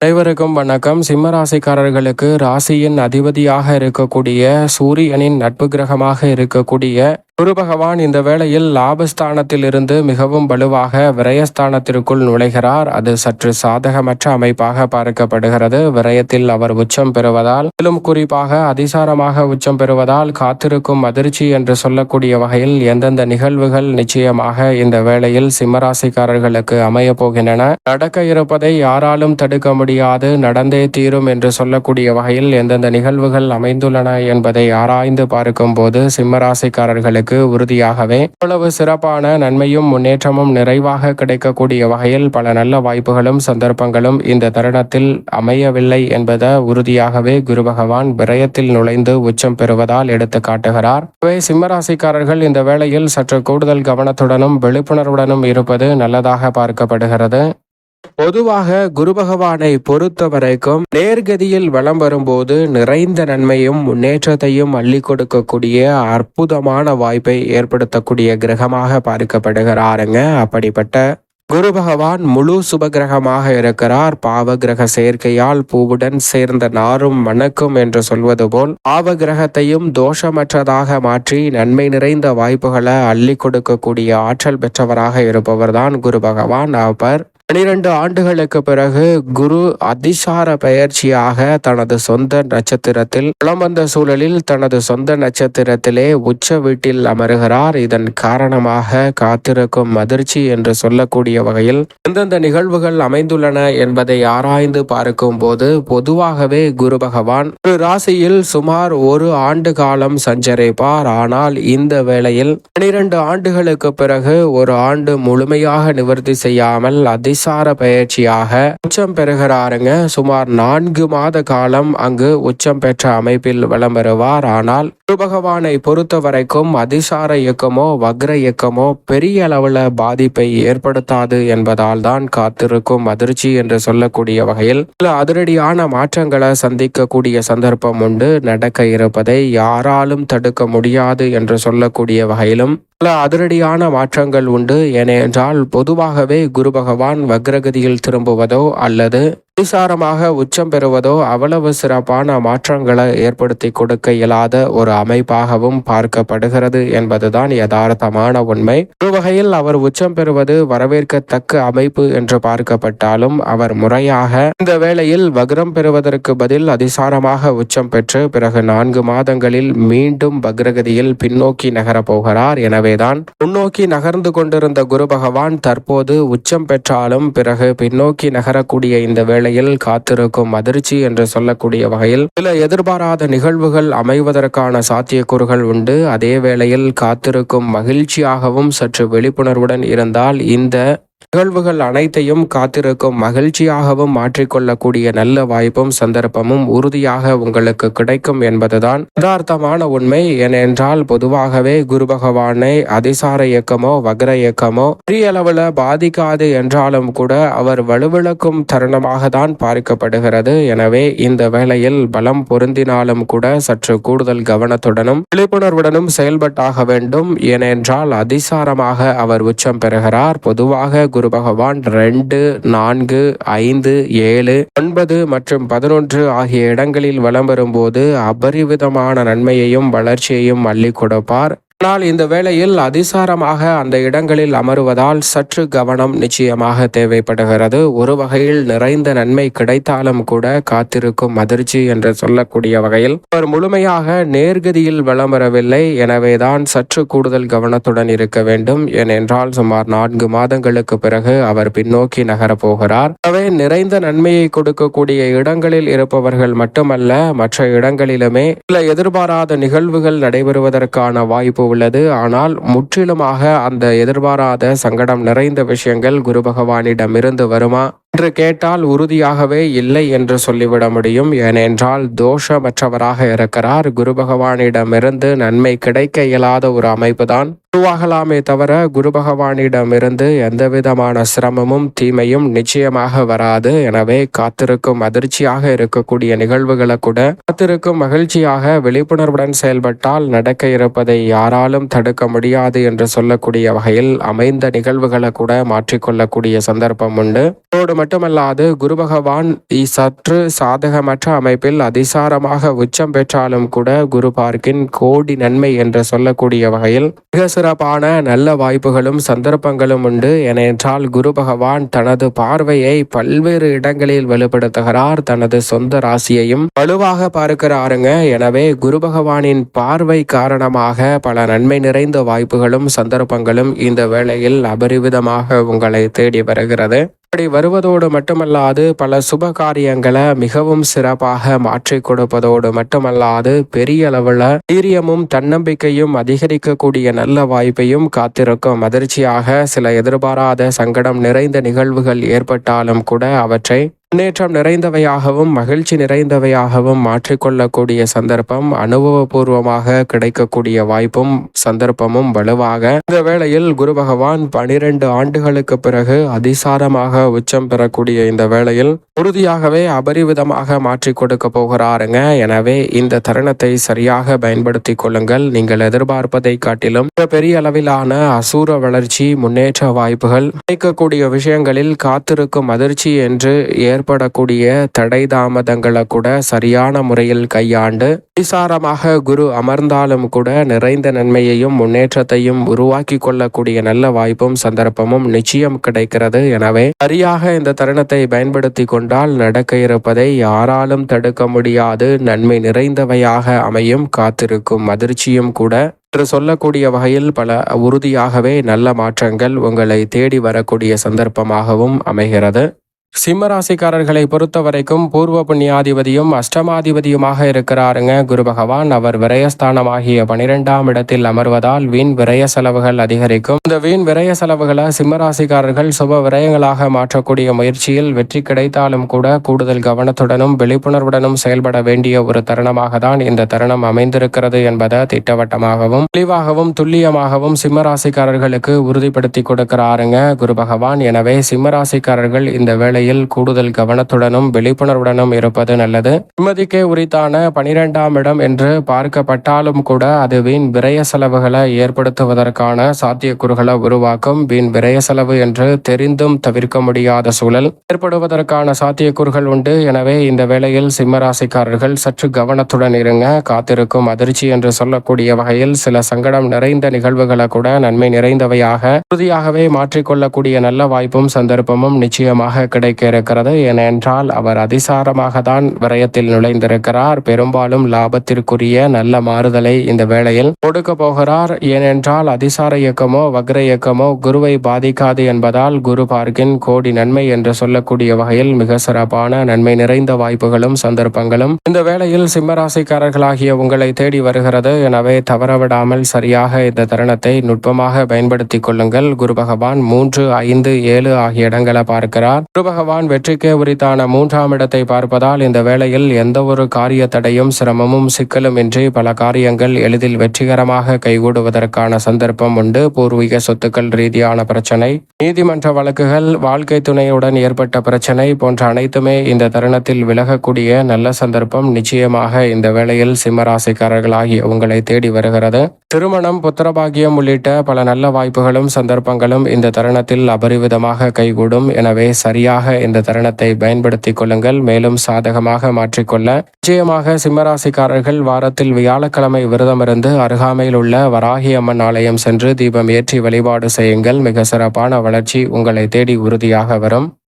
அனைவருக்கும் வணக்கம். சிம்ம ராசிக்காரர்களுக்கு ராசியின் அதிபதியாக இருக்கக்கூடிய சூரியனின் நட்பு கிரகமாக இருக்கக்கூடிய குரு பகவான் இந்த வேளையில் லாபஸ்தானத்தில் இருந்து மிகவும் வலுவாக விரயஸ்தானத்திற்குள் நுழைகிறார். அது சற்று சாதகமற்ற அமைப்பாக பார்க்கப்படுகிறது. விரயத்தில் அவர் உச்சம் பெறுவதால் மேலும் குறிப்பாக அதிசாரமாக உச்சம் பெறுவதால் காத்திருக்கும் அதிர்ச்சி என்று சொல்லக்கூடிய வகையில் எந்தெந்த நிகழ்வுகள் நிச்சயமாக இந்த வேளையில் சிம்மராசிக்காரர்களுக்கு அமைய போகின்றன. நடக்க இருப்பதை யாராலும் தடுக்க முடியாது. நடந்தே தீரும் என்று சொல்லக்கூடிய வகையில் எந்தெந்த நிகழ்வுகள் அமைந்துள்ளன என்பதை ஆராய்ந்து பார்க்கும் போது சிம்மராசிக்காரர்களுக்கு உறுதியாகவே. இவ்வளவு சிறப்பான நன்மையும் முன்னேற்றமும் நிறைவாக கிடைக்கக்கூடிய வகையில் பல நல்ல வாய்ப்புகளும் சந்தர்ப்பங்களும் இந்த தருணத்தில் அமையவில்லை என்பதை உறுதியாகவே குரு பகவான் விரயத்தில் நுழைந்து உச்சம் பெறுவதால் எடுத்து காட்டுகிறார் சிம்மராசிக்காரர்கள் இந்த வேளையில் சற்று கூடுதல் கவனத்துடனும் விழிப்புணர்வுடனும் இருப்பது நல்லதாக பார்க்கப்படுகிறது. பொதுவாக குரு பகவானை பொறுத்த வரைக்கும் நேர்கதியில் வலம் வரும்போது நிறைந்த நன்மையும் முன்னேற்றத்தையும் அள்ளி கொடுக்கக்கூடிய அற்புதமான வாய்ப்பை ஏற்படுத்தக்கூடிய கிரகமாக பார்க்கப்படுகிறாருங்க. அப்படிப்பட்ட குரு பகவான் முழு சுபகிரகமாக இருக்கிறார். பாவகிரக சேர்க்கையால் பூவுடன் சேர்ந்த நாரும் மணக்கும் என்று சொல்வது போல் பாவகிரகத்தையும் தோஷமற்றதாக மாற்றி நன்மை நிறைந்த வாய்ப்புகளை அள்ளி கொடுக்கக்கூடிய ஆற்றல் பெற்றவராக இருப்பவர்தான் குரு பகவான் அவர் பனிரெண்டு ஆண்டுகளுக்கு பிறகு குரு அதிசார பயிற்சியாக தனது சொந்த நட்சத்திரத்தில் புலம் வந்த சூழலில் தனது சொந்த நட்சத்திரத்திலே உச்ச வீட்டில் அமருகிறார். இதன் காரணமாக காத்திருக்கும் அதிர்ச்சி என்று சொல்லக்கூடிய வகையில் எந்தெந்த நிகழ்வுகள் அமைந்துள்ளன என்பதை ஆராய்ந்து பார்க்கும் போது பொதுவாகவே குரு பகவான் ஒரு ராசியில் சுமார் ஒரு ஆண்டு காலம் சஞ்சரிப்பார். ஆனால் இந்த வேளையில் பனிரெண்டு ஆண்டுகளுக்கு பிறகு ஒரு ஆண்டு முழுமையாக நிவர்த்தி செய்யாமல் அதி அதிசார பயிற்சியாக உச்சம் பெறுகிறாருங்க. சுமார் நான்கு மாத காலம் அங்கு உச்சம் பெற்ற அமைப்பில் வலம் ஆனால் குரு பகவானை பொறுத்த வரைக்கும் அதிசார இயக்கமோ வக்ர இயக்கமோ பெரிய அளவுல பாதிப்பை ஏற்படுத்தாது என்பதால் தான் காத்திருக்கும் அதிர்ச்சி என்று சொல்லக்கூடிய வகையில் சில அதிரடியான மாற்றங்களை சந்திக்கக்கூடிய சந்தர்ப்பம் உண்டு. நடக்க இருப்பதை யாராலும் தடுக்க முடியாது என்று சொல்லக்கூடிய வகையிலும் பல அதிரடியான மாற்றங்கள் உண்டு. ஏனென்றால் பொதுவாகவே குரு பகவான் வக்ரகதியில் திரும்புவதோ அல்லது அதிசாரமாக உச்சம் பெறுவதோ அவ்வளவு சிறப்பான மாற்றங்களை ஏற்படுத்தி கொடுக்க இயலாத ஒரு அமைப்பாகவும் பார்க்கப்படுகிறது என்பதுதான் யதார்த்தமான உண்மை. ஒரு வகையில் அவர் உச்சம் பெறுவது வரவேற்கத்தக்க அமைப்பு என்று பார்க்கப்பட்டாலும் அவர் முறையாக இந்த வேளையில் வக்ரம் பெறுவதற்கு பதில் அதிசாரமாக உச்சம் பெற்று பிறகு நான்கு மாதங்களில் மீண்டும் வக்ரகதியில் பின்னோக்கி நகரப் போகிறார். எனவேதான் முன்னோக்கி நகர்ந்து கொண்டிருந்த குரு பகவான் தற்போது உச்சம் பெற்றாலும் பிறகு பின்னோக்கி நகரக்கூடிய இந்த வேளை வேளையில் காத்திருக்கும் அதிர்ச்சி என்று சொல்லக்கூடிய வகையில் சில எதிர்பாராத நிகழ்வுகள் அமைவதற்கான சாத்தியக்கூறுகள் உண்டு. அதே வேளையில் காத்திருக்கும் மகிழ்ச்சியாகவும் சற்று விழிப்புணர்வுடன் இருந்தால் இந்த நிகழ்வுகள் அனைத்தையும் காத்திருக்கும் மகிழ்ச்சியாகவும் மாற்றிக்கொள்ளக்கூடிய நல்ல வாய்ப்பும் சந்தர்ப்பமும் உறுதியாக உங்களுக்கு கிடைக்கும் என்பதுதான் யதார்த்தமான உண்மை. ஏனென்றால் பொதுவாகவே குரு பகவானை அதிசார இயக்கமோ வக்ர இயக்கமோ பெரிய அளவுல பாதிக்காது என்றாலும் கூட அவர் வலுவிழக்கும் தருணமாக தான் பார்க்கப்படுகிறது. எனவே இந்த வேளையில் பலம் பொருந்தினாலும் கூட சற்று கூடுதல் கவனத்துடனும் விழிப்புணர்வுடனும் செயல்பட்டாக வேண்டும். ஏனென்றால் அதிசாரமாக அவர் உச்சம் பெறுகிறார். பொதுவாக குரு பகவான் ரெண்டு நான்கு ஐந்து ஏழு ஒன்பது மற்றும் பதினொன்று ஆகிய இடங்களில் வலம் வரும்போது அபரிவிதமான நன்மையையும் வளர்ச்சியையும் அள்ளி கொடுப்பார். ஆனால் இந்த வேளையில் அதிசாரமாக அந்த இடங்களில் அமருவதால் சற்று கவனம் நிச்சயமாக தேவைப்படுகிறது. ஒரு வகையில் நிறைந்த நன்மை கிடைத்தாலும் கூட காத்திருக்கும் அதிர்ச்சி என்று சொல்லக்கூடிய வகையில் அவர் முழுமையாக நேர்கதியில் வளம் வரவில்லை எனவேதான் சற்று கூடுதல் கவனத்துடன் இருக்க வேண்டும். ஏனென்றால் சுமார் நான்கு மாதங்களுக்கு பிறகு அவர் பின்னோக்கி நகரப் போகிறார். எனவே நிறைந்த நன்மையை கொடுக்கக்கூடிய இடங்களில் இருப்பவர்கள் மட்டுமல்ல மற்ற இடங்களிலுமே சில எதிர்பாராத நிகழ்வுகள் நடைபெறுவதற்கான வாய்ப்பு உள்ளது. ஆனால் முற்றிலுமாக அந்த எதிர்பாராத சங்கடம் நிறைந்த விஷயங்கள் குரு பகவானிடமிருந்து வருமா? என்று கேட்டால் உறுதியாகவே இல்லை என்று சொல்லிவிட முடியும். ஏனென்றால் தோஷமற்றவராக இருக்கிறார். குரு பகவானிடமிருந்து நன்மை கிடைக்க இயலாத ஒரு அமைப்புதான். உருவாகலாமே தவிர குரு பகவானிடமிருந்து எந்த விதமான சிரமமும் தீமையும் நிச்சயமாக வராது. எனவே காத்திருக்கும் அதிர்ச்சியாக இருக்கக்கூடிய நிகழ்வுகளை கூட காத்திருக்கும் மகிழ்ச்சியாக விழிப்புணர்வுடன் செயல்பட்டால் நடக்க இருப்பதை யாராலும் தடுக்க முடியாது என்று சொல்லக்கூடிய வகையில் அமைந்த நிகழ்வுகளை கூட மாற்றிக்கொள்ளக்கூடிய சந்தர்ப்பம் உண்டு. அதோடு மட்டுமல்லாது குரு பகவான் சற்று சாதகமற்ற அமைப்பில் அதிசாரமாக உச்சம் பெற்றாலும் கூட குரு பார்க்கின் கோடி நன்மை என்று சொல்லக்கூடிய வகையில் மிக சிறப்பான நல்ல வாய்ப்புகளும் சந்தர்ப்பங்களும் உண்டு. ஏனென்றால் குரு பகவான் தனது பார்வையை பல்வேறு இடங்களில் வெளிப்படுத்துகிறார். தனது சொந்த ராசியையும் வலுவாக பார்க்கிறாருங்க. எனவே குரு பகவானின் பார்வை காரணமாக பல நன்மை நிறைந்த வாய்ப்புகளும் சந்தர்ப்பங்களும் இந்த வேளையில் அபரிவிதமாக உங்களை தேடி வருகிறது. அப்படி வருவதோடு மட்டுமல்லாது பல சுப காரியங்களை மிகவும் சிறப்பாக மாற்றி கொடுப்பதோடு மட்டுமல்லாது பெரிய அளவில் தைரியமும் தன்னம்பிக்கையும் அதிகரிக்கக்கூடிய நல்ல வாய்ப்பையும் காத்திருக்கும். அதிர்ச்சியாக சில எதிர்பாராத சங்கடம் நிறைந்த நிகழ்வுகள் ஏற்பட்டாலும் கூட அவற்றை முன்னேற்றம் நிறைந்தவையாகவும் மகிழ்ச்சி நிறைந்தவையாகவும் மாற்றிக்கொள்ளக்கூடிய சந்தர்ப்பம் அனுபவபூர்வமாக கிடைக்கக்கூடிய வாய்ப்பும் சந்தர்ப்பமும் வலுவாக. இந்த வேளையில் குரு பகவான் பனிரெண்டு ஆண்டுகளுக்கு பிறகு அதிசாரமாக உச்சம் பெறக்கூடிய இந்த வேளையில் உறுதியாகவே அபரிவிதமாக மாற்றி கொடுக்க போகிறாருங்க. எனவே இந்த தருணத்தை சரியாக பயன்படுத்தி கொள்ளுங்கள். நீங்கள் எதிர்பார்ப்பதை காட்டிலும் மிக பெரிய அளவிலான அசூர வளர்ச்சி முன்னேற்ற வாய்ப்புகள் கிடைக்கக்கூடிய விஷயங்களில் காத்திருக்கும் அதிர்ச்சி என்று ஏற்படக்கூடிய தடை தாமதங்களை கூட சரியான முறையில் கையாண்டு விசாரமாக குரு அமர்ந்தாலும் கூட நிறைந்த நன்மையையும் முன்னேற்றத்தையும் உருவாக்கி கொள்ளக்கூடிய நல்ல வாய்ப்பும் சந்தர்ப்பமும் நிச்சயம் கிடைக்கிறது. எனவே சரியாக இந்த தருணத்தை பயன்படுத்தி கொண்டு கொண்டால் நடக்க இருப்பதை யாராலும் தடுக்க முடியாது. நன்மை நிறைந்தவையாக அமையும் காத்திருக்கும் அதிர்ச்சியும் கூட. என்று சொல்லக்கூடிய வகையில் பல உறுதியாகவே நல்ல மாற்றங்கள் உங்களை தேடி வரக்கூடிய சந்தர்ப்பமாகவும் அமைகிறது. சிம்மராசிக்காரர்களை பொறுத்தவரைக்கும் பொறுத்த வரைக்கும் பூர்வ புண்ணியாதிபதியும் அஷ்டமாதிபதியுமாக இருக்கிறாருங்க. குரு பகவான் அவர் விரயஸ்தானமாகிய பனிரெண்டாம் இடத்தில் அமர்வதால் வீண் விரய செலவுகள் அதிகரிக்கும். இந்த வீண் விரய செலவுகளை சிம்மராசிக்காரர்கள் சுப விரயங்களாக மாற்றக்கூடிய முயற்சியில் வெற்றி கிடைத்தாலும் கூட கூடுதல் கவனத்துடனும் விழிப்புணர்வுடனும் செயல்பட வேண்டிய ஒரு தருணமாக தான் இந்த தருணம் அமைந்திருக்கிறது என்பதை திட்டவட்டமாகவும் தெளிவாகவும் துல்லியமாகவும் சிம்மராசிக்காரர்களுக்கு உறுதிப்படுத்தி கொடுக்கிறாருங்க. குரு பகவான் எனவே சிம்மராசிக்காரர்கள் இந்த வேலை வேளையில் கூடுதல் கவனத்துடனும் விழிப்புணர்வுடனும் இருப்பது நல்லது. நிம்மதிக்கே உரித்தான பனிரெண்டாம் இடம் என்று பார்க்கப்பட்டாலும் கூட அது வீண் விரய செலவுகளை ஏற்படுத்துவதற்கான சாத்தியக்கூறுகளை உருவாக்கும் வீண் விரய செலவு என்று தெரிந்தும் தவிர்க்க முடியாத சூழல் ஏற்படுவதற்கான சாத்தியக்கூறுகள் உண்டு. எனவே இந்த வேளையில் சிம்மராசிக்காரர்கள் சற்று கவனத்துடன் இருங்க. காத்திருக்கும் அதிர்ச்சி என்று சொல்லக்கூடிய வகையில் சில சங்கடம் நிறைந்த நிகழ்வுகளை கூட நன்மை நிறைந்தவையாக உறுதியாகவே மாற்றிக்கொள்ளக்கூடிய நல்ல வாய்ப்பும் சந்தர்ப்பமும் நிச்சயமாக கிடைக்க இருக்கிறது ஏனென்றால் அவர் அதிசாரமாக தான் விரயத்தில் நுழைந்திருக்கிறார். பெரும்பாலும் லாபத்திற்குரிய நல்ல மாறுதலை இந்த வேளையில் கொடுக்க போகிறார். ஏனென்றால் அதிசார இயக்கமோ வக்ர இயக்கமோ குருவை பாதிக்காது என்பதால் குரு பார்க்கின் கோடி நன்மை என்று சொல்லக்கூடிய வகையில் மிக சிறப்பான நன்மை நிறைந்த வாய்ப்புகளும் சந்தர்ப்பங்களும் இந்த வேளையில் சிம்மராசிக்காரர்களாகிய உங்களை தேடி வருகிறது. எனவே தவறவிடாமல் சரியாக இந்த தருணத்தை நுட்பமாக பயன்படுத்திக் கொள்ளுங்கள். குரு பகவான் மூன்று ஐந்து ஏழு ஆகிய இடங்களை பார்க்கிறார். குரு பகவான் வெற்றிக்கே உரித்தான மூன்றாம் இடத்தை பார்ப்பதால் இந்த வேளையில் எந்த ஒரு காரிய தடையும் சிரமமும் சிக்கலும் இன்றி பல காரியங்கள் எளிதில் வெற்றிகரமாக கைகூடுவதற்கான சந்தர்ப்பம் உண்டு. பூர்வீக சொத்துக்கள் ரீதியான பிரச்சனை நீதிமன்ற வழக்குகள் வாழ்க்கை துணையுடன் ஏற்பட்ட பிரச்சனை போன்ற அனைத்துமே இந்த தருணத்தில் விலகக்கூடிய நல்ல சந்தர்ப்பம் நிச்சயமாக இந்த வேளையில் சிம்மராசிக்காரர்களாகிய உங்களை தேடி வருகிறது. திருமணம் புத்திரபாகியம் உள்ளிட்ட பல நல்ல வாய்ப்புகளும் சந்தர்ப்பங்களும் இந்த தருணத்தில் அபரிவிதமாக கைகூடும். எனவே சரியாக இந்த தருணத்தை பயன்படுத்திக் கொள்ளுங்கள். மேலும் சாதகமாக மாற்றிக்கொள்ள நிச்சயமாக சிம்மராசிக்காரர்கள் வாரத்தில் வியாழக்கிழமை விரதமிருந்து அருகாமையில் உள்ள வராகி அம்மன் ஆலயம் சென்று தீபம் ஏற்றி வழிபாடு செய்யுங்கள். மிக சிறப்பான வளர்ச்சி உங்களை தேடி உறுதியாக வரும்.